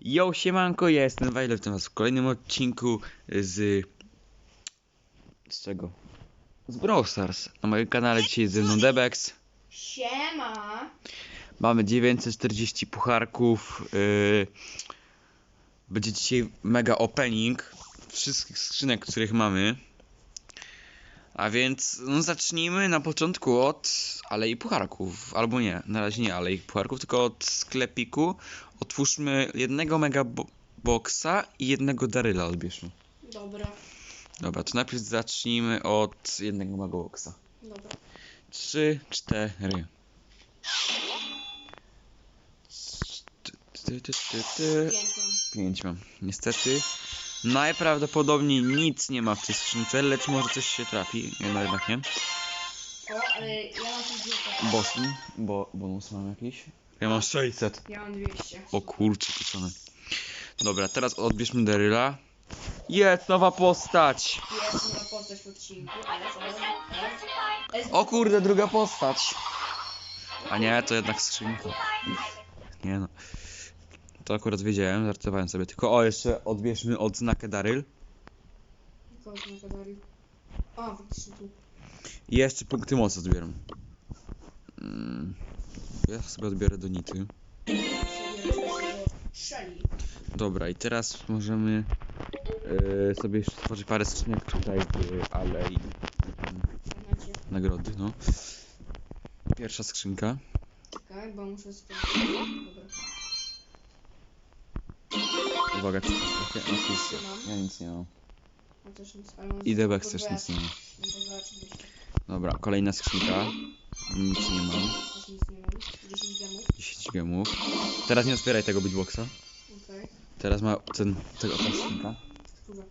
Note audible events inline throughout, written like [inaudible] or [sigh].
Yo, siemanko, ja jestem Wajler, witam was w kolejnym odcinku z... Z czego? Z Brawl Stars. Na moim kanale dzisiaj ze mną Debex. Siema! Mamy 940 pucharków. Yy... Będzie dzisiaj mega opening wszystkich skrzynek, których mamy. A więc no zacznijmy na początku od Alei Pucharków. Albo nie, na razie nie Alei Pucharków, tylko od sklepiku. Otwórzmy jednego mega bo boxa i jednego Daryla odbierzmy. Dobra, Dobra, to najpierw zacznijmy od jednego mega boxa. dobra. Trzy, cztery. Ty, ty, ty, ty. Pięć mam. Pięć mam. Niestety. Najprawdopodobniej nic nie ma w tej skrzynce, lecz może coś się trafi. Nie, no jednak nie. O, ale ja mam coś. Boston, bo bonus mam jakiś. Ja mam 600. Ja mam 200. O kurczę, pieczone. Dobra, teraz odbierzmy Daryla. Jest nowa postać! Jest moja postać w odcinku, ale co? O kurde, druga postać! A nie, to jednak skrzynka. Nie no. To akurat wiedziałem, żartowałem sobie. Tylko o, jeszcze odbierzmy odznakę Daryl. Kogo na kadari? A, faktycznie tu. I jeszcze punkty mocy odbieram. Mm, Ja sobie odbiorę do nity. Szeli. Dobra, i teraz możemy e, sobie jeszcze stworzyć parę skrzynek tutaj w alei Znacie. nagrody, no. Pierwsza skrzynka. Czekaj, bo muszę sprawdzić. Dobra. Uwaga, czy to oczywiście. Ja nic nie mam. Ja też nic, ale mam I Debex też nic nie ma. No. Dobra, kolejna skrzynka. Nic nie mam. Też nic nie mam. 10 gemów. 10 gemów. Teraz nie otwieraj tego beatboxa. Okej. Teraz ma ten, tego. Spróbuję.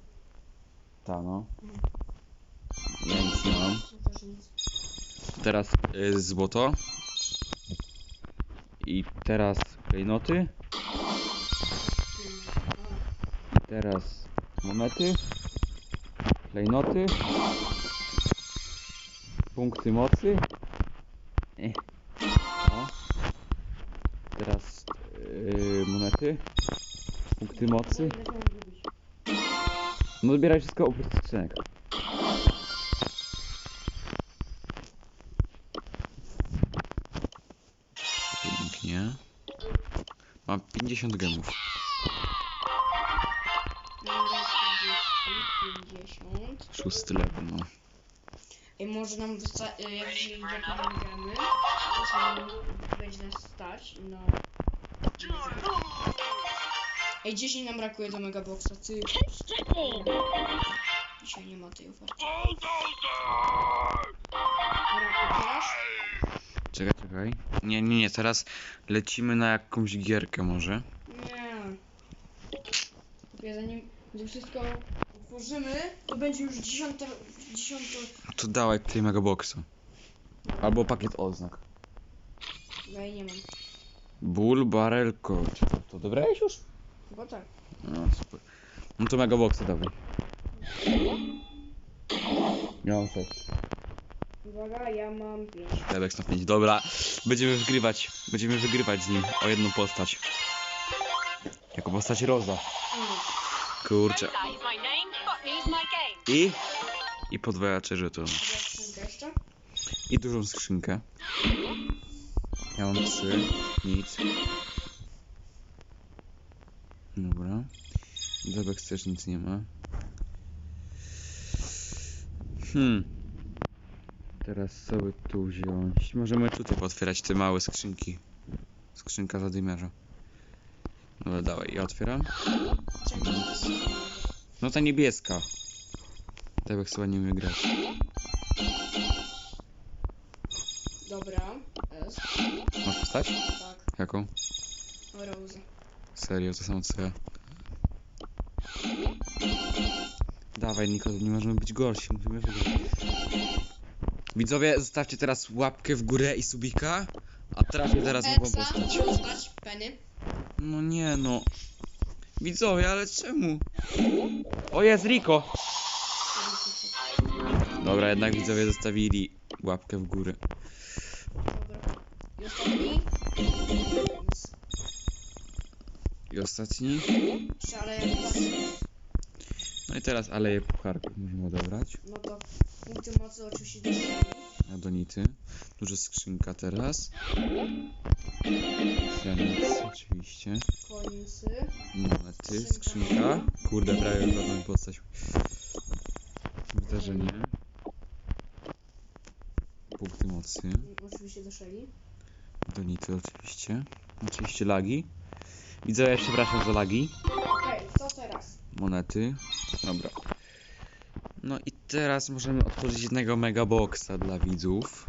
Ta no. Ja nic nie mam. Teraz y, złoto. I teraz klejnoty. I teraz monety. Klejnoty. Punkty mocy. Teraz y, monety. Punkty mocy. No zbieraj wszystko oprócz skrzynek. Pięknie. Mam 50 gemów. Dobra, 40, 50. Szósty level, no. Może nam wystarczy, jak nam gramy, to będzie nas stać na... Ej, 10 nam brakuje do megaboxa, ty. Dzisiaj nie ma tej oferty. Dobra, otwierasz? Czekaj, czekaj. Nie, nie, nie, teraz lecimy na jakąś gierkę może. Nie. Ja zanim gdy wszystko otworzymy, to będzie już dziesiąte, dziesiąte... To dawaj tutaj megaboxa. Albo pakiet oznak. Ja jej nie mam. Bull, barrel, coach. To, to dobrałeś już? Chyba tak. No, super. No to megaboxa dawaj. Ja mam 6. Uwaga, ja mam 5. Debex na 5. Dobra, będziemy wygrywać. Będziemy wygrywać z nim o jedną postać. Jako postać Roza. Kurczę. I. I podwajacze żeton. Dobra, skrzynkę jeszcze? I dużą skrzynkę. Ja mam 3. Nic. Dobra. Debex też nic nie ma. Hmm. Teraz co by tu wziąć? Możemy tutaj potwierać te małe skrzynki. Skrzynka zadymiarza. Dobra, dawaj, ja otwieram. No ta niebieska. Debex chyba nie umie grać. Dobra, S. Masz postać? Tak, Jaką? Rose. Serio, to samo co ja. Dawaj, Niko, nie możemy być gorsi, musimy wygrać. Widzowie, zostawcie teraz łapkę w górę i subika, a trafię teraz nową Exa, postać. postać, Penny. No nie no. Widzowie, ale czemu? O, jest Rico! Dobra, jednak widzowie zostawili łapkę w górę. I ostatni? I ostatni. Szaleje. No i teraz aleję pucharków musimy odebrać. No to punkty mocy oczywiście dostajemy. Na donity. Duża skrzynka teraz. Feniks oczywiście. Końcy. Monety, Skrzynka. skrzynka. Kurde, prawie wypadła postać. Wydarzenie. Mocy. Oczywiście do szeli. Donity oczywiście. Oczywiście lagi. Widzę, ja przepraszam za lagi. Okej, co teraz? Monety. Dobra. No i teraz możemy otworzyć jednego mega boxa dla widzów.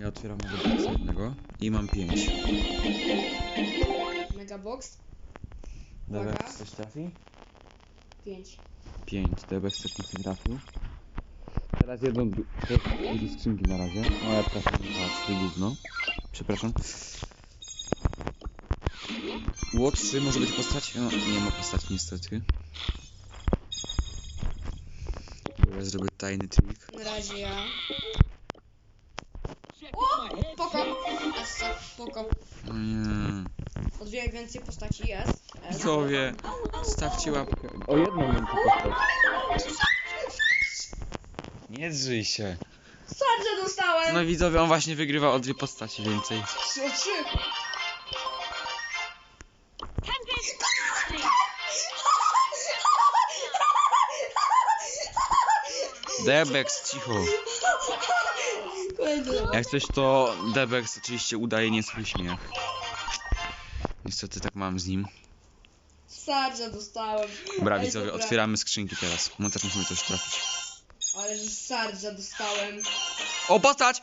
Ja otwieram mega boxa jednego i mam 5. Megabox. Uwaga. Debex coś trafi? 5. 5. Debex też nic nie trafił. Teraz jedną duże skrzynki na razie. O, ja trafię dwa, trzy gówno. Przepraszam. Watch może być postać? No, nie ma postaci niestety. Dobra, zrobię tajny trik. Na razie ja. O! Poko! Essa, poko. O nie. O dwie więcej postaci jest. Widzowie, stawcie łapkę. O jedną mam tu postać. Nie drzyj się. Sarże dostałem! No widzowie, on właśnie wygrywa o dwie postaci więcej. Trzy o trzy! Debex, cicho. Jak coś to Debex oczywiście udaje nie swój śmiech. Niestety tak mam z nim. Sarże dostałem. Dobra Ej, widzowie, dobra. otwieramy skrzynki teraz. Też musimy coś trafić. Ale że sarże dostałem. O, postać!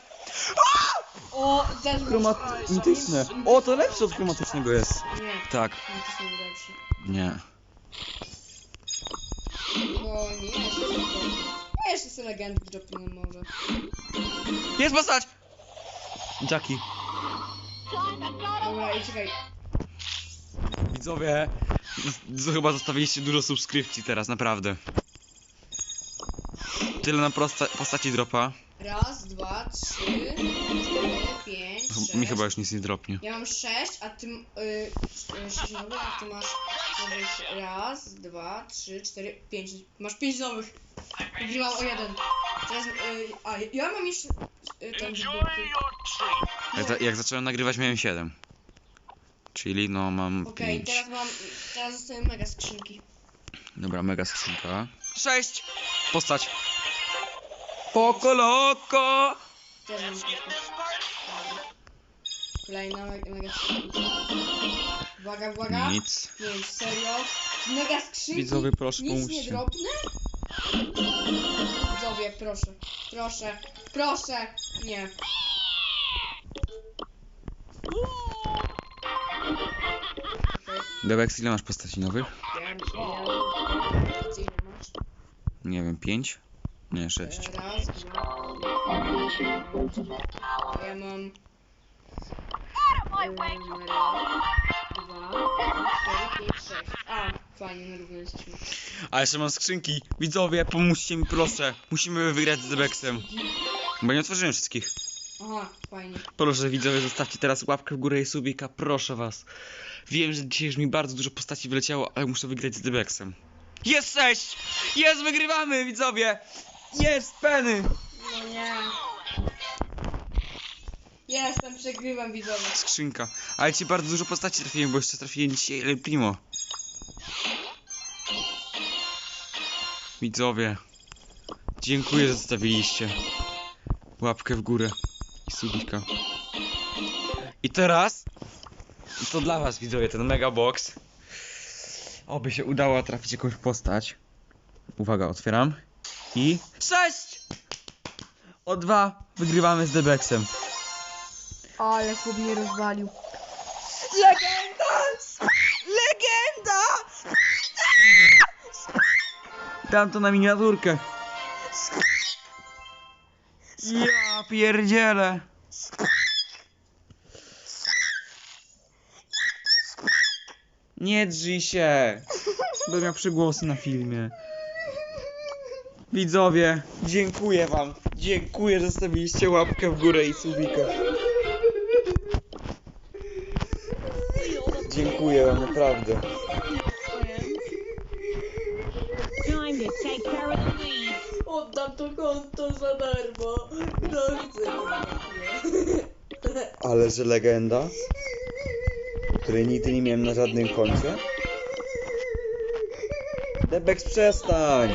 O, też Chromatyczne. O, to lepsze od chromatycznego jest. Nie, Tak, nie, to są lepsze. nie. Bo nie, jeszcze są Ja jeszcze sobie legendy dropnę może. Jest postać! Jackie. Dobra, i czekaj. Widzowie, z- z- chyba zostawiliście dużo subskrypcji teraz, naprawdę. Tyle na prosta, postaci dropa. Raz, dwa, trzy, cztery, pięć, sześć. Mi chyba już nic nie dropnie. Ja mam sześć, a ty... m- Y, y, sześć nowych, a ty masz... nowych Raz, dwa, trzy, cztery, pięć. Masz pięć nowych. Wygrywam o jeden. Teraz... Y, a, ja mam jeszcze... Y, tam. Jak, za, jak zacząłem nagrywać miałem 7. Czyli no mam Okej, 5. teraz mam... Teraz zostały mega skrzynki. Dobra, mega skrzynka. 6! Postać! Poco loco! Mam. Kolejna mega, mega skrzynka. Uwaga, uwaga. Nic. Pięć, serio? Mega skrzynki? Widzowie, proszę, Nic nie pomóżcie. dropnę? Widzowie, proszę. Proszę. Proszę. Nie. Debex, ile masz postaci nowych? ja, ja, Ty ile masz? Nie wiem, 5? Nie, 6. Raz, dwa, ja mam... raz, dwa, cztery, pięć, sześć. A, fajnie, na równo jesteśmy. A jeszcze mam skrzynki. Widzowie, pomóżcie mi proszę. Musimy wygrać z Debexem. Bo nie otworzyłem wszystkich. Aha, fajnie. Proszę widzowie, zostawcie teraz łapkę w górę i subika, proszę was. Wiem, że dzisiaj już mi bardzo dużo postaci wyleciało, ale muszę wygrać z Debexem. Jest 6! Jest, wygrywamy, widzowie! Jest, Penny! No nie. Jestem, przegrywam widzowie. Skrzynka. Ale ci bardzo dużo postaci trafiłem, bo jeszcze trafiłem dzisiaj El Primo. Widzowie. Dziękuję, że zostawiliście. Łapkę w górę. I subika. I teraz... To dla was, widzowie, ten mega box. Oby się udało trafić jakąś postać. Uwaga, otwieram. I... Sześć! O dwa wygrywamy z Debexem. Ale chłop mnie rozwalił. Legenda! Legenda! Dam to na miniaturkę. Ja pierdzielę. Nie drzyj się. Będę miał przygłosy na filmie. Widzowie, dziękuję wam. Dziękuję, że zostawiliście łapkę w górę i subika. Dziękuję wam, naprawdę. Oddam to konto za darmo. No chcę. Ale że legenda, której nigdy nie miałem na żadnym koncie. Debex, przestań!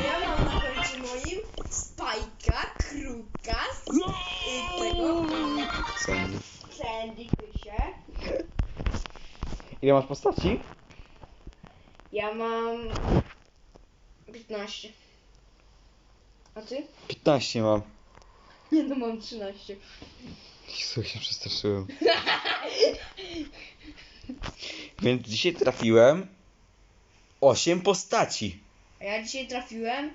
Ile masz postaci? Ja mam 15. A ty? 15 mam. [laughs] Nie no, mam 13. Jezu, się przestraszyłem. [laughs] Więc dzisiaj trafiłem 8 postaci. A ja dzisiaj trafiłem.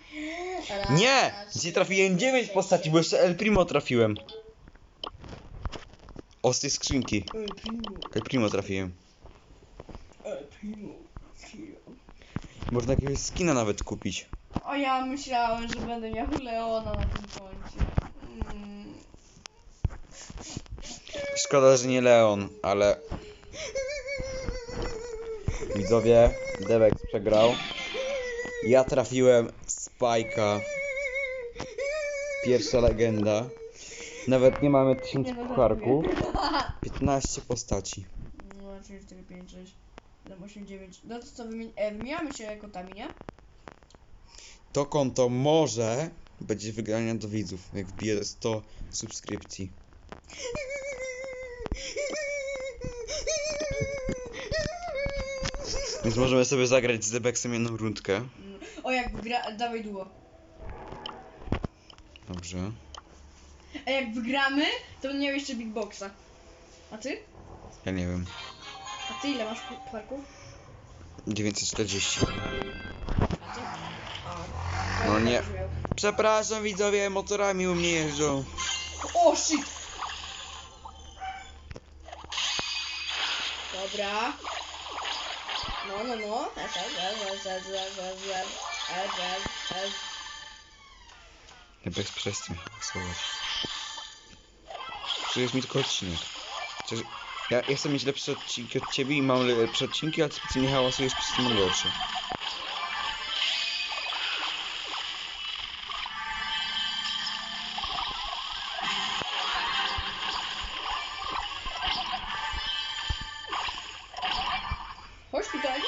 Raz, Nie! Dzisiaj trafiłem 9 cztery, postaci, bo jeszcze El Primo trafiłem. O, z tej skrzynki. El Primo trafiłem. Można jakiegoś skina nawet kupić. O ja myślałem, że będę miał Leona na tym koncie. Mm. Szkoda, że nie Leon, ale widzowie, Debex przegrał. Ja trafiłem Spajka. Pierwsza legenda. Nawet nie mamy 1000 Nie no, pucharków. 15 postaci. No, 3, 4, 5, 6, 7, 8, 9. No to co, wymi- e, wymieniamy się kotami, nie? To konto może będzie wygrania do widzów, jak wbije 100 subskrypcji. Więc możemy sobie zagrać z Debexem jedną rundkę. O, jak wygra... Dawaj długo. Dobrze. A jak wygramy, to będę miał jeszcze Big Boxa. A ty? Ja nie wiem. A ty ile masz parków? 940. A ty? A, No nie. Przepraszam widzowie, motorami u mnie jeżdżą. O, shit! Dobra. No, no, no. Es. Debex przestań hałasować. Przecież mi tylko odcinek. Przecież ja, ja chcę mieć lepsze odcinki od ciebie i mam lepsze odcinki, a ty specjalnie hałasujesz przez tym gorsze. Chodź tutaj.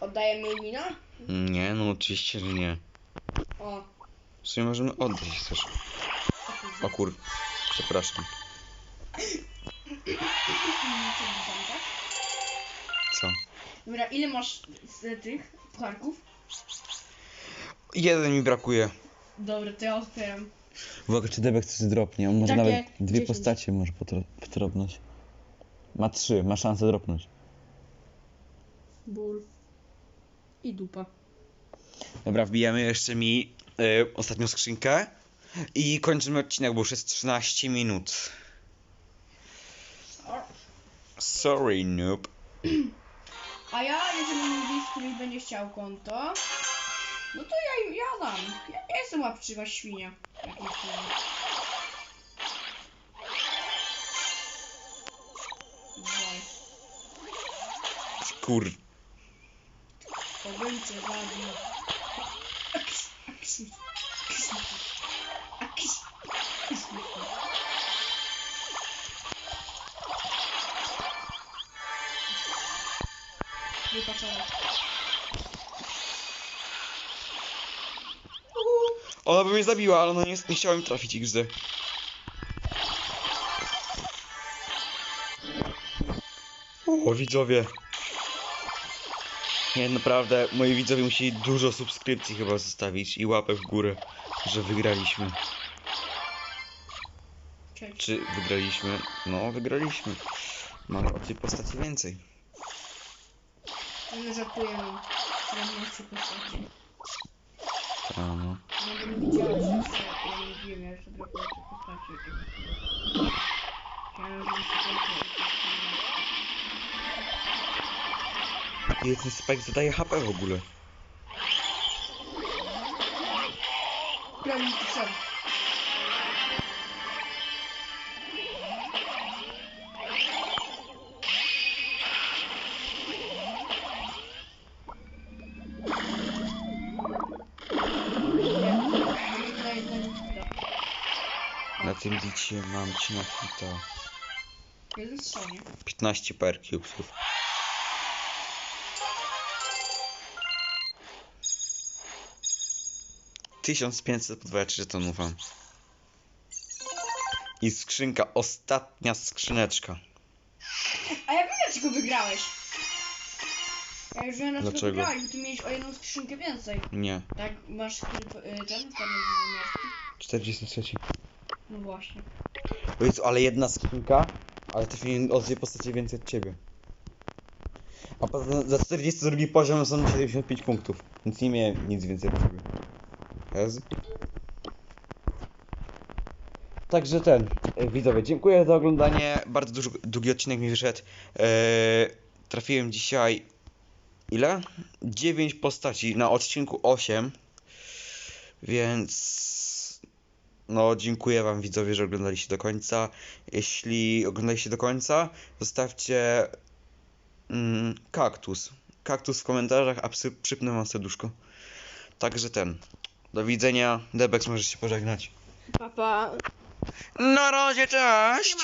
Oddajemy wina? Nie, no oczywiście, że nie. O. W sumie możemy oddać, jak chcesz. O kur... Przepraszam. Co? Dobra, ile masz z tych pucharków? Jeden mi brakuje. Dobra, to ja otwieram. Uwaga, czy Debek coś dropnie? On może Takie nawet dwie 10. postacie może potro- potropnąć. Ma trzy, ma szansę dropnąć. Ból. I dupa. Dobra, wbijamy jeszcze mi y, ostatnią skrzynkę i kończymy odcinek, bo już jest 13 minut. Sorry, noob. A ja, jeżeli widz któryś będzie chciał konto, no to ja, ja dam. Ja, ja jestem łapczywa świnia. Jak nie chcę. Kur... To będzie Wypaczone. Ona by mnie zabiła, ale no nie, nie chciałem trafić XD. O, widzowie. Nie, naprawdę, moi widzowie musieli dużo subskrypcji chyba zostawić i łapę w górę, że wygraliśmy. Cześć. Czy wygraliśmy? No, wygraliśmy. Mamy o tej postaci więcej. Nie żartuję mam. Mam trzy postaci. A, no. No bo nie widziałeś jeszcze, ja nie mówiłem, ja jeszcze trochę trzy postaci. Chciałem, żeby się. Ile ten spike zadaje HP w ogóle? Prawie tu widzicie, mam ci na hita. Jeden strzał, 15. Tysiąc pięćset podwajaczy to wam. I skrzynka, ostatnia skrzyneczka. A ja wiem dlaczego wygrałeś. Ja już wiem dlaczego, wygrałeś, bo ty miałeś o jedną skrzynkę więcej. Nie. Tak, masz ten, ten, ten, ten, ten, ten, ten, no właśnie. O Jezu, ale jedna skinka, ale też nie od postaci więcej od ciebie. A poza, za 42 poziom są 75 punktów, więc nie miałem nic więcej od ciebie. Jezu. Także ten, e, widzowie, dziękuję za oglądanie. Bardzo duży, długi odcinek mi wyszedł. E, trafiłem dzisiaj ile? 9 postaci na odcinku 8. Więc no, dziękuję Wam widzowie, że oglądaliście do końca. Jeśli oglądaliście do końca, zostawcie mm, kaktus. Kaktus w komentarzach, a psy, przypnę Wam serduszko. Także ten. Do widzenia. Debex może się pożegnać. Papa. Pa. Na razie, cześć!